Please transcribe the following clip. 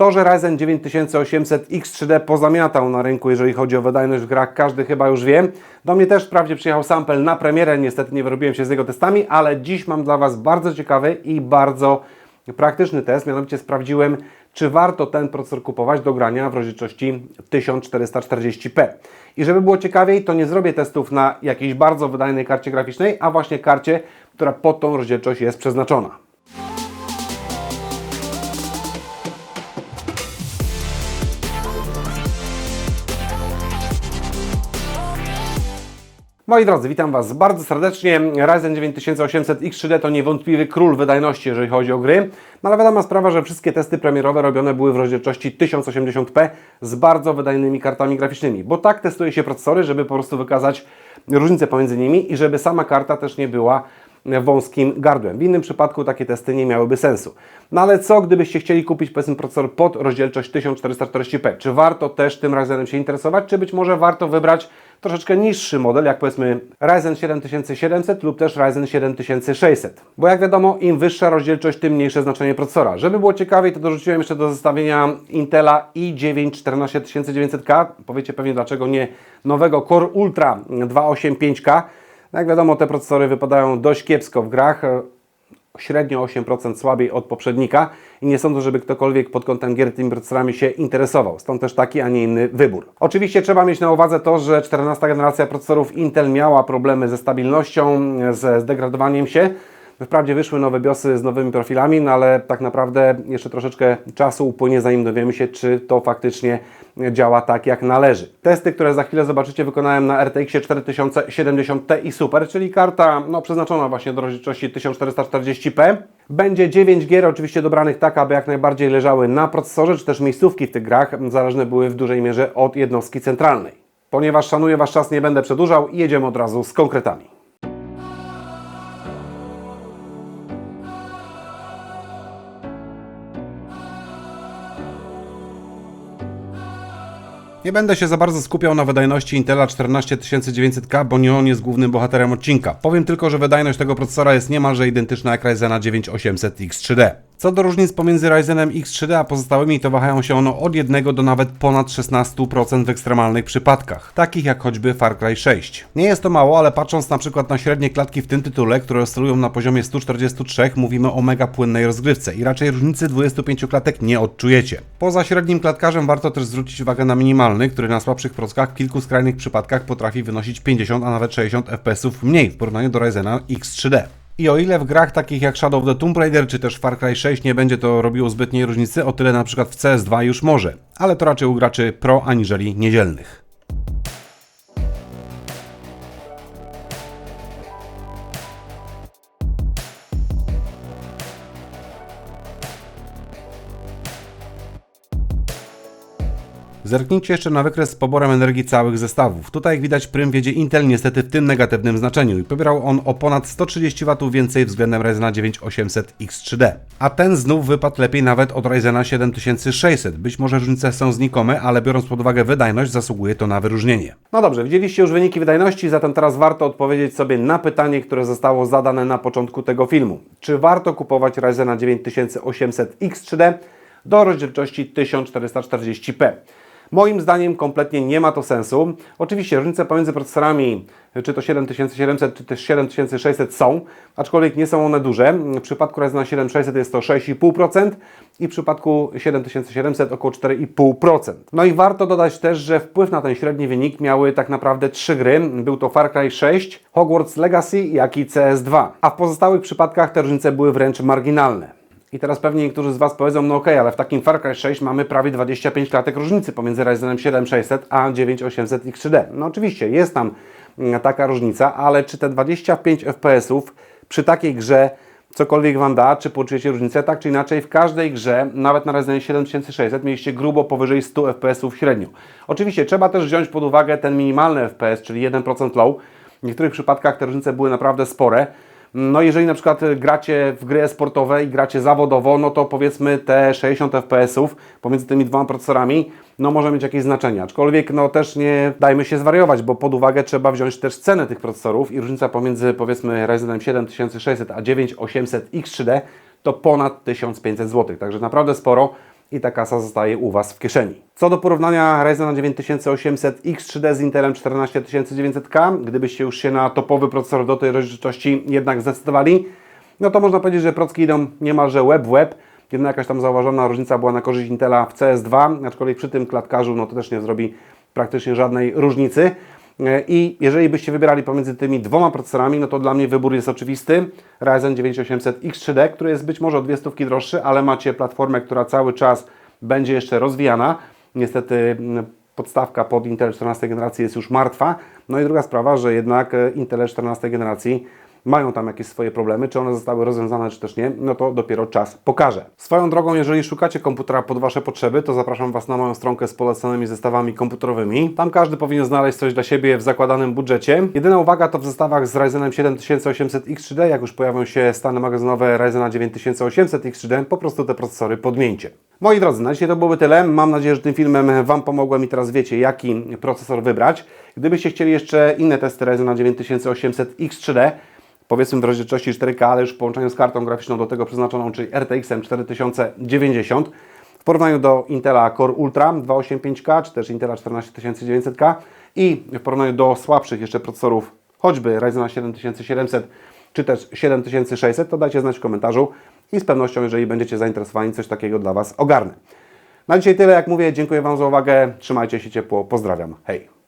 To, że Ryzen 9800 X3D pozamiatał na rynku, jeżeli chodzi o wydajność w grach, każdy chyba już wie. Do mnie też wprawdzie przyjechał sample na premierę, niestety nie wyrobiłem się z jego testami, ale dziś mam dla Was bardzo ciekawy i bardzo praktyczny test. Mianowicie sprawdziłem, czy warto ten procesor kupować do grania w rozdzielczości 1440p. I żeby było ciekawiej, to nie zrobię testów na jakiejś bardzo wydajnej karcie graficznej, a właśnie karcie, która pod tą rozdzielczość jest przeznaczona. Moi drodzy, witam Was bardzo serdecznie. Ryzen 9800 X3D to niewątpliwy król wydajności, jeżeli chodzi o gry. No ale wiadoma sprawa, że wszystkie testy premierowe robione były w rozdzielczości 1080p z bardzo wydajnymi kartami graficznymi, bo tak testuje się procesory, żeby po prostu wykazać różnicę pomiędzy nimi i żeby sama karta też nie była wąskim gardłem. W innym przypadku takie testy nie miałyby sensu. No ale co, gdybyście chcieli kupić powiedzmy procesor pod rozdzielczość 1440p? Czy warto też tym Ryzenem się interesować, czy być może warto wybrać troszeczkę niższy model, jak powiedzmy Ryzen 7700 lub też Ryzen 7600? Bo jak wiadomo, im wyższa rozdzielczość, tym mniejsze znaczenie procesora. Żeby było ciekawiej, to dorzuciłem jeszcze do zestawienia Intela i9 14900K. Powiecie pewnie dlaczego nie nowego Core Ultra 285K. No Jak wiadomo, te procesory wypadają dość kiepsko w grach, średnio 8% słabiej od poprzednika i nie sądzę, żeby ktokolwiek pod kątem gier tymi procesorami się interesował. Stąd też taki, a nie inny wybór. Oczywiście trzeba mieć na uwadze to, że 14 generacja procesorów Intel miała problemy ze stabilnością, ze zdegradowaniem się. Wprawdzie wyszły nowe BIOSy z nowymi profilami, no ale tak naprawdę jeszcze troszeczkę czasu upłynie, zanim dowiemy się, czy to faktycznie działa tak, jak należy. Testy, które za chwilę zobaczycie, wykonałem na RTX 4070 Ti Super, czyli karta no, przeznaczona właśnie do rozdzielczości 1440p. Będzie 9 gier oczywiście dobranych tak, aby jak najbardziej leżały na procesorze, czy też miejscówki w tych grach zależne były w dużej mierze od jednostki centralnej. Ponieważ szanuję Wasz czas, nie będę przedłużał i jedziemy od razu z konkretami. Nie będę się za bardzo skupiał na wydajności Intela 14900K, bo nie on jest głównym bohaterem odcinka. Powiem tylko, że wydajność tego procesora jest niemalże identyczna jak Ryzena 9800 X3D. Co do różnic pomiędzy Ryzenem X3D a pozostałymi, to wahają się one od 1 do nawet ponad 16% w ekstremalnych przypadkach, takich jak choćby Far Cry 6. Nie jest to mało, ale patrząc na przykład na średnie klatki w tym tytule, które oscylują na poziomie 143, mówimy o mega płynnej rozgrywce i raczej różnicy 25 klatek nie odczujecie. Poza średnim klatkarzem warto też zwrócić uwagę na minimalny, który na słabszych prockach w kilku skrajnych przypadkach potrafi wynosić 50, a nawet 60 fps mniej w porównaniu do Ryzena X3D. I o ile w grach takich jak Shadow of the Tomb Raider czy też Far Cry 6 nie będzie to robiło zbytniej różnicy, o tyle na przykład w CS2 już może, ale to raczej u graczy pro aniżeli niedzielnych. Zerknijcie jeszcze na wykres z poborem energii całych zestawów. Tutaj jak widać prym wiedzie Intel niestety w tym negatywnym znaczeniu i pobierał on o ponad 130 W więcej względem Ryzena 9800 X3D. A ten znów wypadł lepiej nawet od Ryzena 7600. Być może różnice są znikome, ale biorąc pod uwagę wydajność zasługuje to na wyróżnienie. No dobrze, widzieliście już wyniki wydajności, zatem teraz warto odpowiedzieć sobie na pytanie, które zostało zadane na początku tego filmu. Czy warto kupować Ryzena 9800 X3D do rozdzielczości 1440p? Moim zdaniem kompletnie nie ma to sensu. Oczywiście różnice pomiędzy procesorami, czy to 7700, czy też 7600 są, aczkolwiek nie są one duże. W przypadku Ryzena 7600 jest to 6,5% i w przypadku 7700 około 4,5%. No i warto dodać też, że wpływ na ten średni wynik miały tak naprawdę trzy gry. Był to Far Cry 6, Hogwarts Legacy, jak i CS2. A w pozostałych przypadkach te różnice były wręcz marginalne. I teraz pewnie niektórzy z Was powiedzą, no okej, ale w takim Far Cry 6 mamy prawie 25 klatek różnicy pomiędzy Ryzenem 7600 a 9800 X3D. No oczywiście, jest tam mm, taka różnica, ale czy te 25 FPS-ów przy takiej grze cokolwiek Wam da, czy poczujecie różnicę, tak czy inaczej w każdej grze, nawet na Ryzenie 7600 mieliście grubo powyżej 100 FPS-ów średnio. Oczywiście trzeba też wziąć pod uwagę ten minimalny FPS, czyli 1% low. W niektórych przypadkach te różnice były naprawdę spore. No jeżeli na przykład gracie w gry sportowe i gracie zawodowo, no to powiedzmy te 60 FPS-ów pomiędzy tymi dwoma procesorami, no może mieć jakieś znaczenie. Aczkolwiek no też nie dajmy się zwariować, bo pod uwagę trzeba wziąć też cenę tych procesorów i różnica pomiędzy powiedzmy Ryzenem 7600 a 9800 X3D to ponad 1500 zł, także naprawdę sporo i ta kasa zostaje u Was w kieszeni. Co do porównania Ryzena 9800 X3D z Intelem 14900K, gdybyście już się na topowy procesor do tej rozdzielczości jednak zdecydowali, no to można powiedzieć, że procki idą niemalże web w web. Jedna jakaś tam zauważona różnica była na korzyść Intela w CS2, aczkolwiek przy tym klatkarzu no to też nie zrobi praktycznie żadnej różnicy. E, I jeżeli byście wybierali pomiędzy tymi dwoma procesorami, no to dla mnie wybór jest oczywisty. Ryzen 9800 X3D, który jest być może o dwie stówki droższy, ale macie platformę, która cały czas będzie jeszcze rozwijana. Niestety podstawka pod Intel 14 generacji jest już martwa. No i druga sprawa, że jednak e, Intel 14 generacji mają tam jakieś swoje problemy, czy one zostały rozwiązane, czy też nie, no to dopiero czas pokaże. Swoją drogą, jeżeli szukacie komputera pod Wasze potrzeby, to zapraszam Was na moją stronkę z poleconymi zestawami komputerowymi. Tam każdy powinien znaleźć coś dla siebie w zakładanym budżecie. Jedyna uwaga to w zestawach z Ryzenem 7800 X3D, jak już pojawią się stany magazynowe Ryzena 9800 X3D, po prostu te procesory podmieńcie. Moi drodzy, na dzisiaj to byłoby tyle. Mam nadzieję, że tym filmem Wam pomogłem i teraz wiecie, jaki procesor wybrać. Gdybyście chcieli jeszcze inne testy Ryzena 9800 X3D, powiedzmy w rozdzielczości 4K, ale już w połączeniu z kartą graficzną do tego przeznaczoną, czyli RTX 4090. W porównaniu do Intela Core Ultra 285K, czy też Intela 14900K i w porównaniu do słabszych jeszcze procesorów, choćby Ryzena 7700 czy też 7600, to dajcie znać w komentarzu i z pewnością, jeżeli będziecie zainteresowani, coś takiego dla Was ogarnę. Na dzisiaj tyle, jak mówię, dziękuję Wam za uwagę, trzymajcie się ciepło, pozdrawiam, hej!